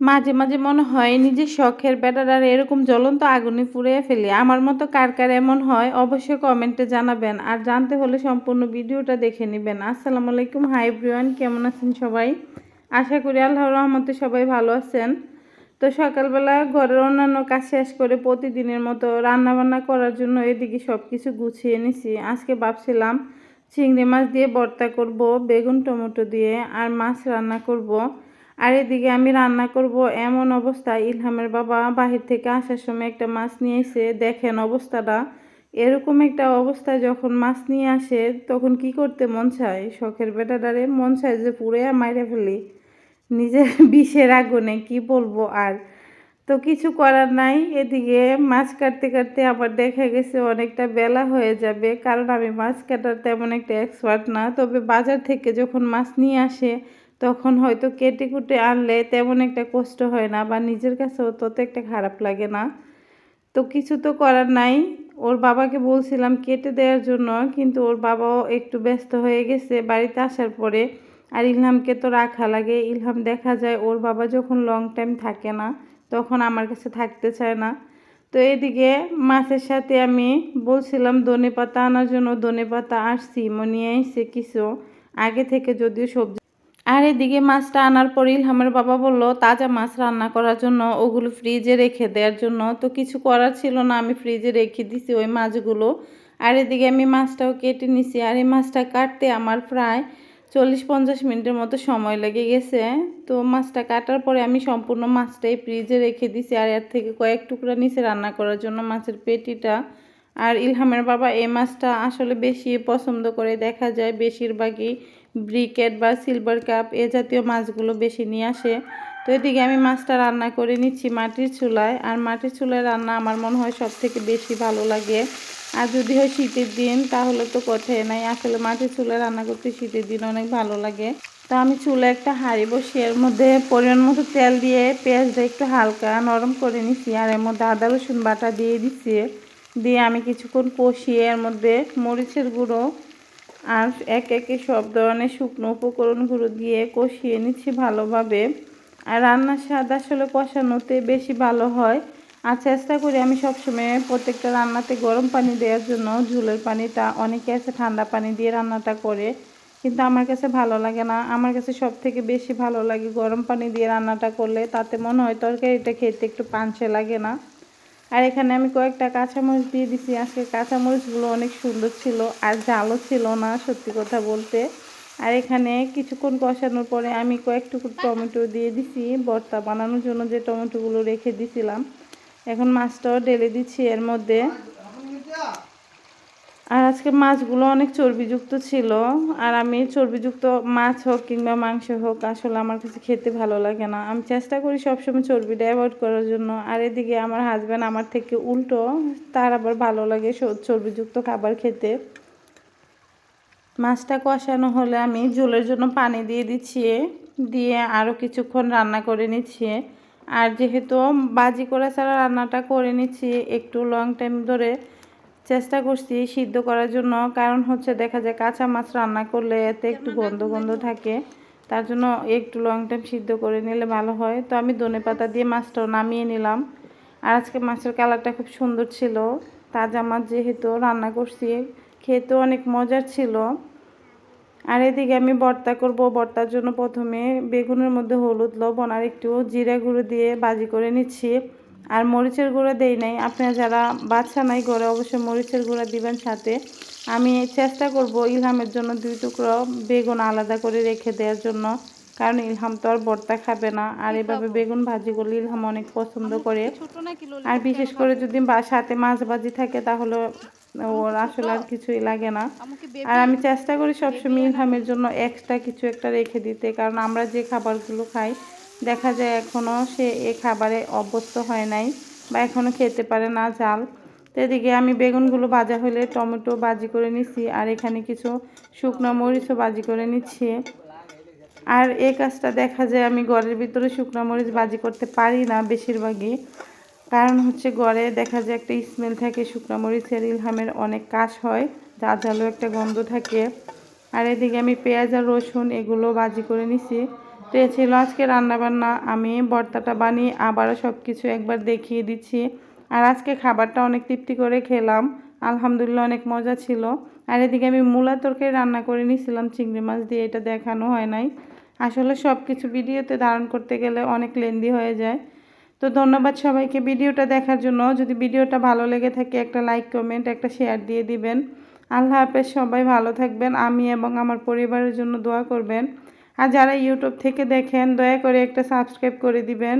মাঝে মাঝে মনে হয় নিজের শখের বেটারার এরকম জ্বলন্ত আগুনে পুড়িয়ে ফেলি। আমার মতো কার কার এমন হয় অবশ্যই কমেন্টে জানাবেন আর জানতে হলে সম্পূর্ণ ভিডিওটা দেখে নেবেন। আসসালামু আলাইকুম। হাই ব্রিয়ান কেমন আছেন সবাই? আশা করি আল্লাহ রহমতে সবাই ভালো আছেন। তো সকালবেলা ঘরের অন্যান্য কাজ শেষ করে প্রতিদিনের মতো রান্না বান্না করার জন্য এদিকে সব কিছু গুছিয়ে নিছি। আজকে ভাবছিলাম চিংড়ি মাছ দিয়ে ভর্তা করব, বেগুন, টমেটো দিয়ে আর মাছ রান্না করব। আর এদিকে আমি রান্না করব এমন অবস্থা ইলহামের বাবা বাহির থেকে আসার সময় একটা মাছ নিয়ে এসে দেখেন অবস্থাটা। এরকম একটা অবস্থায় যখন মাছ নিয়ে আসে, তখন কি করতে মন চায়? শখের বেটাদারে মন চায় যে পুরে মাইরে ফেলি। নিজের বিষের আগুনে, কি বলব আর? তো কিছু করার নাই, এদিকে মাছ কাটতে কাটতে আবার দেখা গেছে অনেকটা বেলা হয়ে যাবে। কারণ আমি মাছ কাটার তেমন একটা এক্সপার্ট না। তবে বাজার থেকে যখন মাছ নিয়ে আসে তখন হয়তো কেটে কুটে আনলে তেমন একটা কষ্ট হয় না বা নিজের কাছেও তত একটা খারাপ লাগে না। তো কিছু তো করার নাই। ওর বাবাকে বলছিলাম কেটে দেওয়ার জন্য, কিন্তু ওর বাবাও একটু ব্যস্ত হয়ে গেছে বাড়িতে আসার পরে। আর ইলহামকে তো রাখা লাগে। ইলহাম দেখা যায় ওর বাবা যখন লং টাইম থাকে না, তখন আমার কাছে থাকতে চায় না। তো এদিকে মাছের সাথে আমি বলছিলাম ধনে পাতা আনার জন্য ধনে পাতা আর সিমও নিয়ে কিছু। আগে থেকে যদিও সবজি আর এদিকে মাছটা আনার পর ইলহামের বাবা বলল, তাজা মাছ রান্না করার জন্য ওগুলো ফ্রিজে রেখে দেওয়ার জন্য তো কিছু করার ছিল না, আমি ফ্রিজে রেখে দিছি ওই মাছগুলো। আর এদিকে আমি মাছটাও কেটে নিছি আর এই মাছটা কাটতে আমার প্রায় চল্লিশ পঞ্চাশ মিনিটের মতো সময় লেগে গেছে। তো মাছটা কাটার পরে আমি সম্পূর্ণ মাছটাই ফ্রিজে রেখে দিছি আর এর থেকে কয়েক টুকরা নিচে রান্না করার জন্য মাছের পেটিটা আর ইলহামের বাবা এই মাছটা আসলে বেশি পছন্দ করে দেখা যায়। বেশিরভাগই ব্রিকেট বা সিলভার কাপ এ জাতীয় মাছগুলো বেশি নিয়ে আসে। তো এদিকে আমি মাছটা রান্না করে নিচ্ছি মাটির চুলায়। আর মাটির চুলায় রান্না আমার মনে হয় সব থেকে বেশি ভালো লাগে। আর যদি হয় শীতের দিন, তাহলে তো কথাই নাই। আসলে মাটির চুলায় রান্না করতে শীতের দিন অনেক ভালো লাগে। তো আমি চুলে একটা হাঁড়ি বসিয়ে এর মধ্যে পরিমাণ মতো তেল দিয়ে পেঁয়াজটা একটু হালকা নরম করে নিচ্ছি। আর এর মধ্যে আদা রসুন বাটা দিয়ে দিচ্ছি। দিয়ে আমি কিছুক্ষণ কষিয়ে এর মধ্যে মরিচের গুঁড়ো আর এক একে সব ধরনের শুকনো উপকরণগুলো দিয়ে কষিয়ে নিচ্ছি ভালোভাবে। আর রান্নার স্বাদ আসলে কষানোতে বেশি ভালো হয়। আর চেষ্টা করি আমি সবসময় প্রত্যেকটা রান্নাতে গরম পানি দেওয়ার জন্য। ঝুলের পানিটা অনেকে আছে ঠান্ডা পানি দিয়ে রান্নাটা করে, কিন্তু আমার কাছে ভালো লাগে না। আমার কাছে সব থেকে বেশি ভালো লাগে গরম পানি দিয়ে রান্নাটা করলে। তাতে মনে হয় তরকারিটা খেতে একটু পাঞ্চে লাগে না। আর এখানে আমি কয়েকটা কাঁচামরিচ দিয়ে দিছি। আজকে কাঁচামরিচগুলো অনেক সুন্দর ছিল, আর জালও ছিল না, সত্যি কথা বলতে। আর এখানে কিছুক্ষণ কষানোর পরে আমি কয়েকটুকু টমেটো দিয়ে দিছি বর্তা বানানোর জন্য যে টমেটোগুলো রেখে দিছিলাম। এখন মাছটাও ঢেলে দিচ্ছি এর মধ্যে। আজকে মাছগুলো অনেক চর্বিযুক্ত ছিল। আর আমি চর্বিযুক্ত মাছ হোক কিংবা মাংস হোক, আসলে আমার কাছে খেতে ভালো লাগে না। আমি চেষ্টা করি সবসময় চর্বিটা অ্যাভয়েড করার জন্য। আর এদিকে আমার হাজব্যান্ড আমার থেকে উল্টো, তার আবার ভালো লাগে চর্বিযুক্ত খাবার খেতে। মাছটা কষানো হলে আমি ঝোলের জন্য পানি দিয়ে দিচ্ছি, দিয়ে আরও কিছুক্ষণ রান্না করে নিচ্ছি। আর যেহেতু বাজি করা ছাড়া রান্নাটা করে নিচ্ছি, একটু লং টাইম ধরে চেষ্টা করছি সিদ্ধ করার জন্য। কারণ হচ্ছে দেখা যায় কাঁচা মাছ রান্না করলে এতে একটু গন্ধ গন্ধ থাকে। তার জন্য একটু লং টাইম সিদ্ধ করে নিলে ভালো হয়। তো আমি ধনে পাতা দিয়ে মাছটাও নামিয়ে নিলাম। আর আজকে মাছের কালারটা খুব সুন্দর ছিল। তাজা মাছ যেহেতু রান্না করছি খেতে অনেক মজার ছিল। আর এদিকে আমি ভর্তা করব। ভর্তার জন্য প্রথমে বেগুনের মধ্যে হলুদ লবণ আর একটু জিরা গুঁড়ো দিয়ে বাজি করে নিচ্ছি। আর মরিচের গুঁড়ো দেই নাই। আপনারা যারা বাচ্চা নাই ঘরে অবশ্যই মরিচের গুঁড়ো দিবেন সাথে। আমি চেষ্টা করব ইলহামের জন্য দুই টুকরো বেগুন আলাদা করে রেখে দেওয়ার জন্য। কারণ ইলহাম তো আর ভর্তা খাবে না। আর এভাবে বেগুন ভাজি করলে ইলহাম অনেক পছন্দ করে। আর বিশেষ করে যদি সাথে মাছ ভাজি থাকে তাহলে ওর আসলে আর কিছুই লাগে না। আর আমি চেষ্টা করি সবসময় ইলহামের জন্য এক্সট্রা কিছু একটা রেখে দিতে। কারণ আমরা যে খাবারগুলো খাই দেখা যায় এখনও সে এ খাবারে অভ্যস্ত হয় নাই বা এখনও খেতে পারে না জাল। তো এদিকে আমি বেগুনগুলো ভাজা হলে টমেটো বাজি করে নিচ্ছি আর এখানে কিছু শুকনো মরিচও বাজি করে নিচ্ছি। আর এই কাজটা দেখা যায় আমি ঘরের ভিতরে শুকনো মরিচ বাজি করতে পারি না বেশিরভাগই। কারণ হচ্ছে ঘরে দেখা যায় একটা স্মেল থাকে, শুকনো মরিচের ইলহামের অনেক কাশ হয় যা ঝালো একটা গন্ধ থাকে। আর এদিকে আমি পেঁয়াজ আর রসুন এগুলো বাজি করে নিছি। তো এ ছিল আজকে রান্নাবান্না। আমি ভর্তাটা বানিয়ে আবারও সব কিছু একবার দেখিয়ে দিচ্ছি। আর আজকে খাবারটা অনেক তৃপ্তি করে খেলাম। আলহামদুলিল্লাহ অনেক মজা ছিল। আর এদিকে আমি মূলা তরকারি রান্না করে নিয়েছিলাম, চিংড়ি মাছ দিয়ে, এটা দেখানো হয় নাই। আসলে সব কিছু ভিডিওতে ধারণ করতে গেলে অনেক লেন্দি হয়ে যায়। তো ধন্যবাদ সবাইকে ভিডিওটা দেখার জন্য। যদি ভিডিওটা ভালো লেগে থাকে, একটা লাইক, কমেন্ট, একটা শেয়ার দিয়ে দিবেন। আল্লাহ হাফেজ, সবাই ভালো থাকবেন। আমি এবং আমার পরিবারের জন্য দোয়া করবেন। আর যারা ইউটিউব থেকে দেখেন দয়া করে একটা সাবস্ক্রাইব করে দিবেন।